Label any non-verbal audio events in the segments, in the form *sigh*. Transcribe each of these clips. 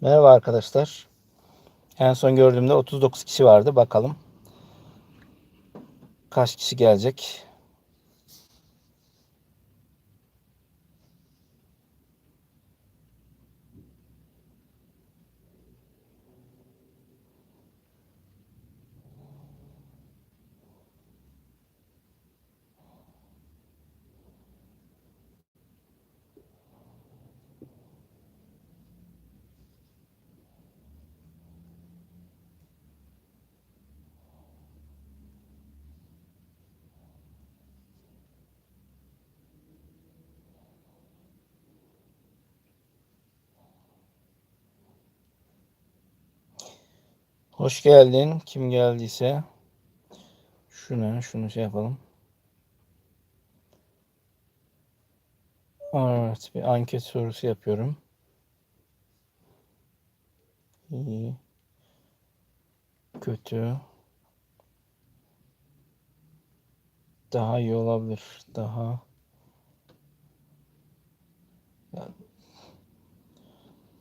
Merhaba arkadaşlar. En son gördüğümde 39 kişi vardı. Bakalım kaç kişi gelecek. Hoş geldin. Kim geldiyse. Şunu, şunu şey yapalım. Evet, bir anket sorusu yapıyorum. İyi. Kötü. Daha iyi olabilir. Daha.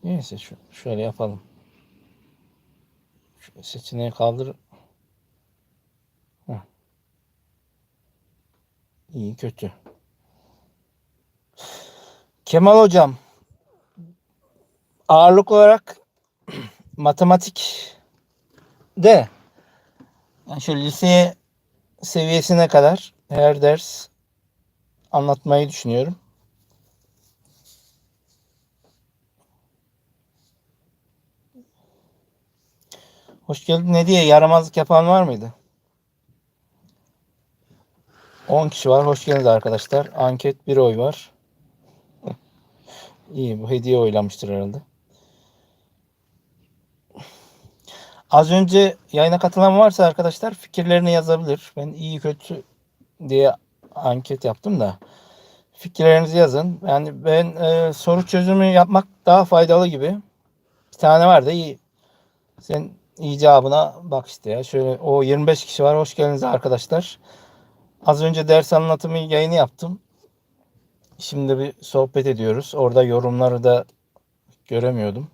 Neyse şöyle yapalım. Seçeneği kaldır. Heh. İyi kötü. Kemal hocam ağırlık olarak *clears throat* matematik de yani şu lise seviyesine kadar her ders anlatmayı düşünüyorum. Hoş geldin. Ne diye yaramazlık yapan var mıydı? 10 kişi var. Hoş geldiniz arkadaşlar. Anket bir oy var. *laughs* İyi bu hediye oylamıştır herhalde. Az önce yayına katılan varsa arkadaşlar fikirlerini yazabilir. Ben iyi kötü diye anket yaptım da fikirlerinizi yazın. Yani ben e, soru çözümü yapmak daha faydalı gibi. Bir tane var da iyi. Sen iyi cevabına bak işte ya. Şöyle o 25 kişi var. Hoş geldiniz arkadaşlar. Az önce ders anlatımı yayını yaptım. Şimdi bir sohbet ediyoruz. Orada yorumları da göremiyordum.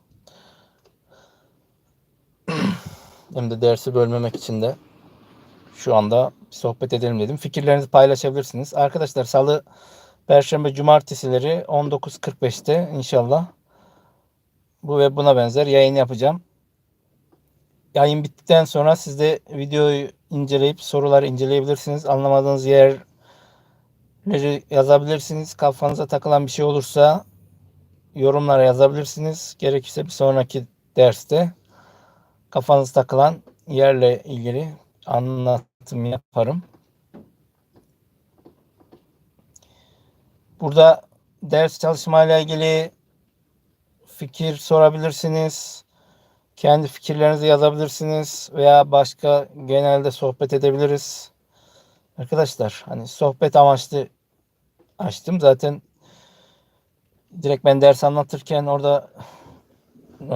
*clears throat* Hem de dersi bölmemek için de şu anda sohbet edelim dedim. Fikirlerinizi paylaşabilirsiniz. Arkadaşlar salı, perşembe, cumartesileri 19.45'te inşallah bu ve buna benzer yayın yapacağım. Yayın bittikten sonra siz de videoyu inceleyip soruları inceleyebilirsiniz. Anlamadığınız yerleri yazabilirsiniz. Kafanıza takılan bir şey olursa yorumlara yazabilirsiniz. Gerekirse bir sonraki derste kafanıza takılan yerle ilgili anlatım yaparım. Burada ders çalışmayla ilgili fikir sorabilirsiniz. Kendi fikirlerinizi yazabilirsiniz veya başka genelde sohbet edebiliriz. Arkadaşlar hani sohbet amaçlı açtım. Zaten direkt ben ders anlatırken orada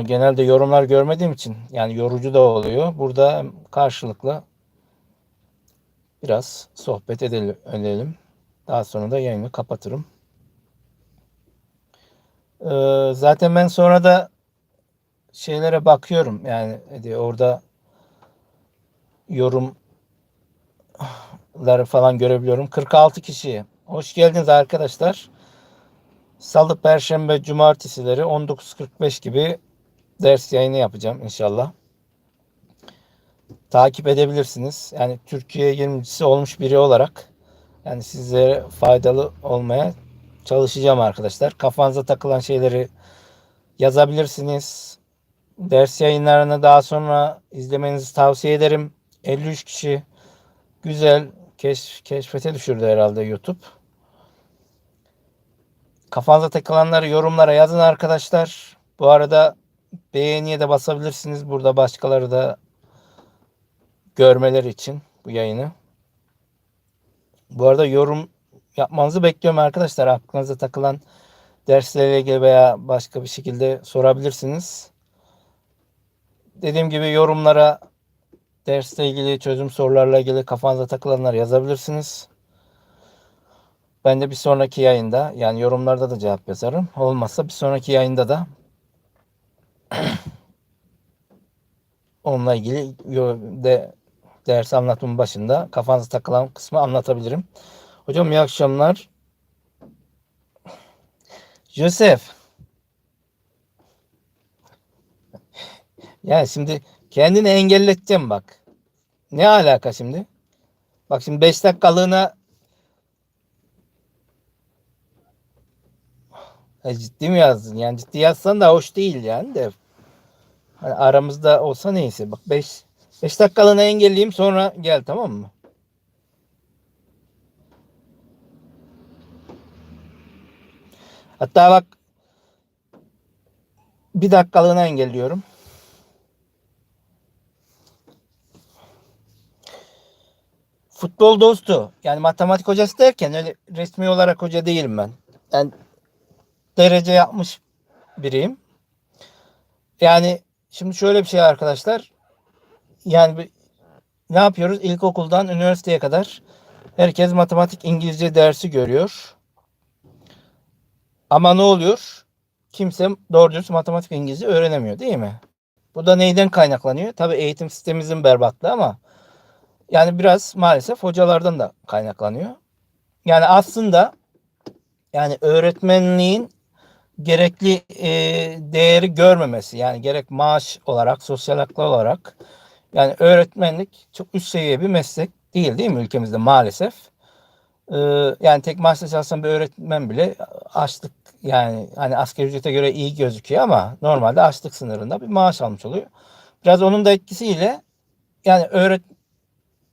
genelde yorumlar görmediğim için yani yorucu da oluyor. Burada karşılıklı biraz sohbet edelim. edelim. Daha sonra da yayını kapatırım. Ee, zaten ben sonra da şeylere bakıyorum. Yani orada yorumları falan görebiliyorum. 46 kişi. Hoş geldiniz arkadaşlar. Salı, Perşembe, Cumartesileri 19.45 gibi ders yayını yapacağım inşallah. Takip edebilirsiniz. Yani Türkiye 20'cisi olmuş biri olarak yani sizlere faydalı olmaya çalışacağım arkadaşlar. Kafanıza takılan şeyleri yazabilirsiniz. Ders yayınlarını daha sonra izlemenizi tavsiye ederim. 53 kişi güzel keşf, keşfete düşürdü herhalde YouTube. Kafanıza takılanları yorumlara yazın arkadaşlar. Bu arada beğeniye de basabilirsiniz. Burada başkaları da görmeleri için bu yayını. Bu arada yorum yapmanızı bekliyorum arkadaşlar. Aklınıza takılan derslerle ilgili veya başka bir şekilde sorabilirsiniz. Dediğim gibi yorumlara dersle ilgili çözüm sorularla ilgili kafanıza takılanlar yazabilirsiniz. Ben de bir sonraki yayında yani yorumlarda da cevap yazarım. Olmazsa bir sonraki yayında da *clears throat* onunla ilgili de ders anlatımın başında kafanıza takılan kısmı anlatabilirim. Hocam iyi akşamlar. Joseph. Yani şimdi kendini engelleteceğim bak. Ne alaka şimdi? Bak şimdi 5 dakikalığına Ha, ciddi mi yazdın? Yani ciddi yazsan da hoş değil yani de. Hani aramızda olsa neyse. Bak 5 5 dakikalığına engelleyeyim sonra gel tamam mı? Hatta bak bir dakikalığına engelliyorum. Futbol dostu. Yani matematik hocası derken öyle resmi olarak hoca değilim ben. Yani derece yapmış biriyim. Yani şimdi şöyle bir şey arkadaşlar. Yani bir- ne yapıyoruz? İlkokuldan üniversiteye kadar herkes matematik İngilizce dersi görüyor. Ama ne oluyor? Kimse doğru dürüst matematik İngilizce öğrenemiyor değil mi? Bu da neyden kaynaklanıyor? Tabii eğitim sistemimizin berbatlığı ama yani biraz maalesef hocalardan da kaynaklanıyor. Yani aslında yani öğretmenliğin gerekli e, değeri görmemesi yani gerek maaş olarak sosyal haklar olarak yani öğretmenlik çok üst seviye bir meslek değil değil mi ülkemizde maalesef. Ee, yani tek maaşla çalışan bir öğretmen bile açlık yani hani asgari ücrete göre iyi gözüküyor ama normalde açlık sınırında bir maaş almış oluyor. Biraz onun da etkisiyle yani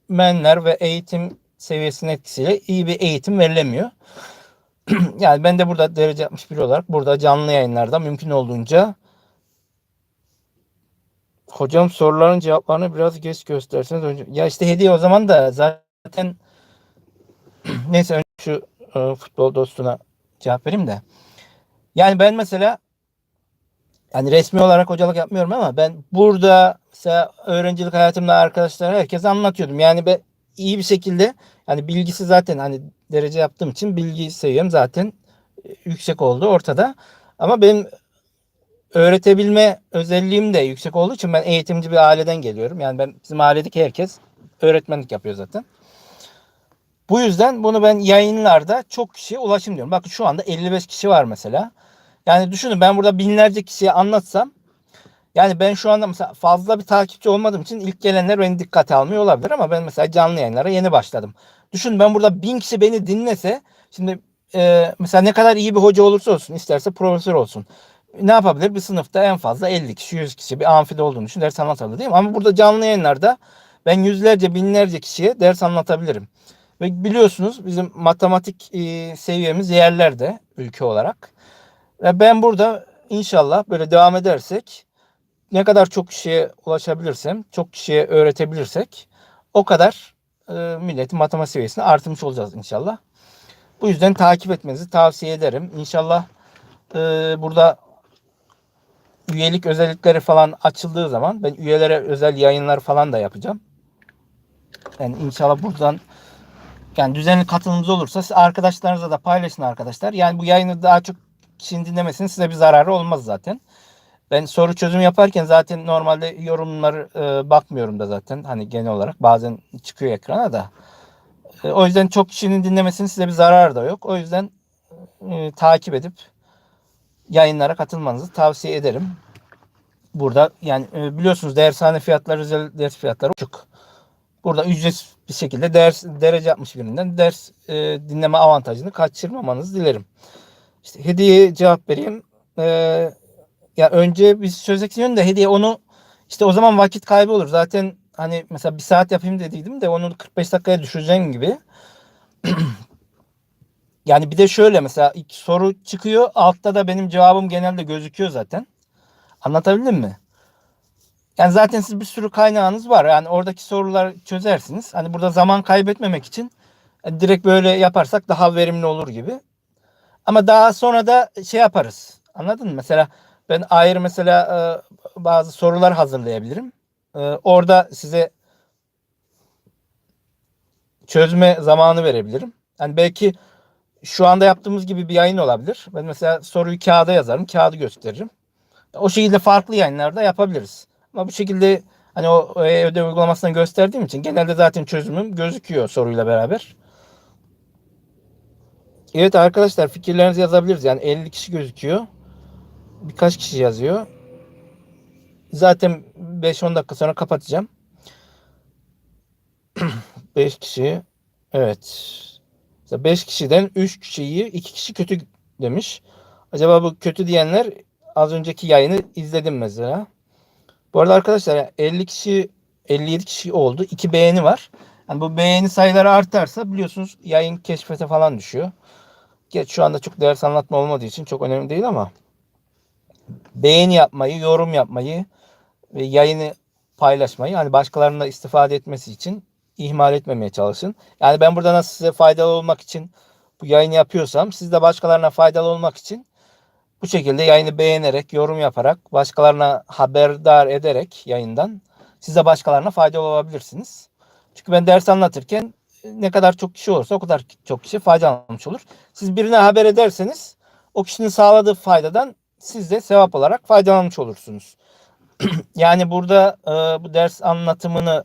öğretmenler ve eğitim seviyesinin etkisiyle iyi bir eğitim verilemiyor. *clears throat* yani ben de burada derece yapmış biri olarak burada canlı yayınlarda mümkün olduğunca hocam soruların cevaplarını biraz geç gösterseniz önce ya işte hediye o zaman da zaten *clears throat* neyse önce şu e, futbol dostuna cevap vereyim de. Yani ben mesela yani resmi olarak hocalık yapmıyorum ama ben burada mesela öğrencilik hayatımda arkadaşlara herkese anlatıyordum. Yani ben iyi bir şekilde yani bilgisi zaten hani derece yaptığım için bilgi seviyem zaten e, yüksek oldu ortada. Ama benim öğretebilme özelliğim de yüksek olduğu için ben eğitimci bir aileden geliyorum. Yani ben bizim ailedeki herkes öğretmenlik yapıyor zaten. Bu yüzden bunu ben yayınlarda çok kişiye ulaşım diyorum. Bakın şu anda 55 kişi var mesela. Yani düşünün ben burada binlerce kişiye anlatsam yani ben şu anda mesela fazla bir takipçi olmadığım için ilk gelenler beni dikkate almıyor olabilir ama ben mesela canlı yayınlara yeni başladım. Düşün ben burada bin kişi beni dinlese şimdi e, mesela ne kadar iyi bir hoca olursa olsun isterse profesör olsun. Ne yapabilir? Bir sınıfta en fazla 50 kişi 100 kişi bir amfide olduğunu düşün ders anlatabilir değil mi? Ama burada canlı yayınlarda ben yüzlerce binlerce kişiye ders anlatabilirim. Ve biliyorsunuz bizim matematik e, seviyemiz yerlerde ülke olarak. Ve ben burada inşallah böyle devam edersek ne kadar çok kişiye ulaşabilirsem, çok kişiye öğretebilirsek o kadar e, milletin matematik seviyesini artırmış olacağız inşallah. Bu yüzden takip etmenizi tavsiye ederim. İnşallah e, burada üyelik özellikleri falan açıldığı zaman ben üyelere özel yayınlar falan da yapacağım. Yani inşallah buradan yani düzenli katılımınız olursa siz arkadaşlarınızla da paylaşın arkadaşlar. Yani bu yayını daha çok kişinin dinlemesinin size bir zararı olmaz zaten. Ben soru çözüm yaparken zaten normalde yorumları e, bakmıyorum da zaten. Hani genel olarak bazen çıkıyor ekrana da. E, o yüzden çok kişinin dinlemesinin size bir zararı da yok. O yüzden e, takip edip yayınlara katılmanızı tavsiye ederim. Burada yani e, biliyorsunuz dershane fiyatları özel ders fiyatları uçuk. Burada ücretsiz bir şekilde ders derece yapmış birinden ders e, dinleme avantajını kaçırmamanızı dilerim. İşte hediyeye cevap vereyim. E, ya önce bir söz eksiyon da hediye onu işte o zaman vakit kaybı olur. Zaten hani mesela bir saat yapayım dediydim de onu 45 dakikaya düşüreceğim gibi. *clears throat* yani bir de şöyle mesela ilk soru çıkıyor altta da benim cevabım genelde gözüküyor zaten. Anlatabildim mi? Yani zaten siz bir sürü kaynağınız var. Yani oradaki soruları çözersiniz. Hani burada zaman kaybetmemek için direkt böyle yaparsak daha verimli olur gibi. Ama daha sonra da şey yaparız. Anladın mı? Mesela ben ayrı mesela e, bazı sorular hazırlayabilirim. E, orada size çözme zamanı verebilirim. Yani belki şu anda yaptığımız gibi bir yayın olabilir. Ben mesela soruyu kağıda yazarım, kağıdı gösteririm. O şekilde farklı yayınlarda yapabiliriz. Ama bu şekilde Hani o ödev uygulamasını gösterdiğim için genelde zaten çözümüm gözüküyor soruyla beraber. Evet arkadaşlar fikirlerinizi yazabiliriz. Yani 50 kişi gözüküyor. Birkaç kişi yazıyor. Zaten 5-10 dakika sonra kapatacağım. *clears throat* 5 kişi. Evet. 5 kişiden 3 kişi iyi, 2 kişi kötü demiş. Acaba bu kötü diyenler az önceki yayını izledim mesela. Bu arada arkadaşlar 50 kişi 57 kişi oldu. 2 beğeni var. Yani bu beğeni sayıları artarsa biliyorsunuz yayın keşfete falan düşüyor. Geç şu anda çok ders anlatma olmadığı için çok önemli değil ama beğeni yapmayı, yorum yapmayı ve yayını paylaşmayı hani başkalarının da istifade etmesi için ihmal etmemeye çalışın. Yani ben burada nasıl size faydalı olmak için bu yayını yapıyorsam siz de başkalarına faydalı olmak için bu şekilde yayını beğenerek, yorum yaparak, başkalarına haberdar ederek yayından siz de başkalarına faydalı olabilirsiniz. Çünkü ben ders anlatırken ne kadar çok kişi olursa o kadar çok kişi faydalanmış olur. Siz birine haber ederseniz o kişinin sağladığı faydadan siz de sevap olarak faydalanmış olursunuz. *clears throat* yani burada e, bu ders anlatımını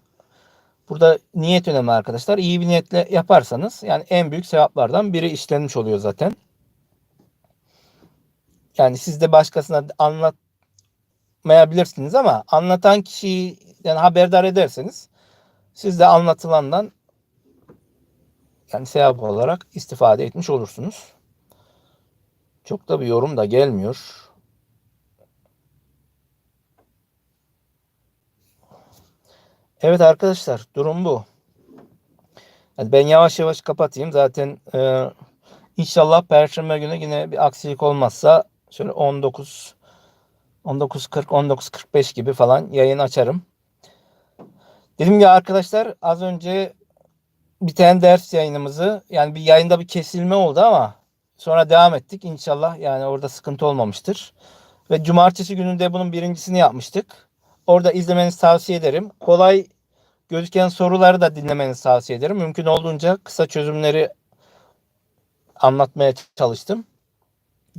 burada niyet önemli arkadaşlar. İyi bir niyetle yaparsanız yani en büyük sevaplardan biri işlenmiş oluyor zaten. Yani siz de başkasına anlatmayabilirsiniz ama anlatan kişiyi yani haberdar ederseniz siz de anlatılandan yani sevap olarak istifade etmiş olursunuz. Çok da bir yorum da gelmiyor. Evet arkadaşlar durum bu. Yani ben yavaş yavaş kapatayım. Zaten e, inşallah Perşembe günü yine bir aksilik olmazsa şöyle 19 19.40 19.45 gibi falan yayın açarım. Dedim ya arkadaşlar az önce bir tane ders yayınımızı yani bir yayında bir kesilme oldu ama sonra devam ettik. İnşallah yani orada sıkıntı olmamıştır. Ve cumartesi gününde bunun birincisini yapmıştık. Orada izlemenizi tavsiye ederim. Kolay gözüken soruları da dinlemenizi tavsiye ederim. Mümkün olduğunca kısa çözümleri anlatmaya çalıştım.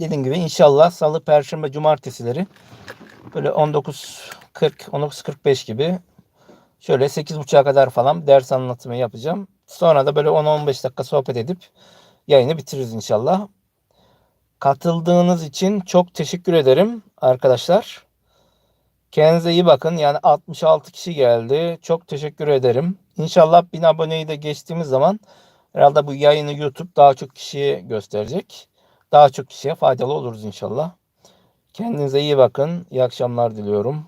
Dediğim gibi inşallah salı, perşembe, cumartesileri böyle 19.40, 19.45 gibi şöyle 8.30'a kadar falan ders anlatımı yapacağım. Sonra da böyle 10-15 dakika sohbet edip yayını bitiririz inşallah. Katıldığınız için çok teşekkür ederim arkadaşlar. Kendinize iyi bakın. Yani 66 kişi geldi. Çok teşekkür ederim. İnşallah 1000 aboneyi de geçtiğimiz zaman herhalde bu yayını YouTube daha çok kişiye gösterecek. Daha çok kişiye faydalı oluruz inşallah. Kendinize iyi bakın. İyi akşamlar diliyorum.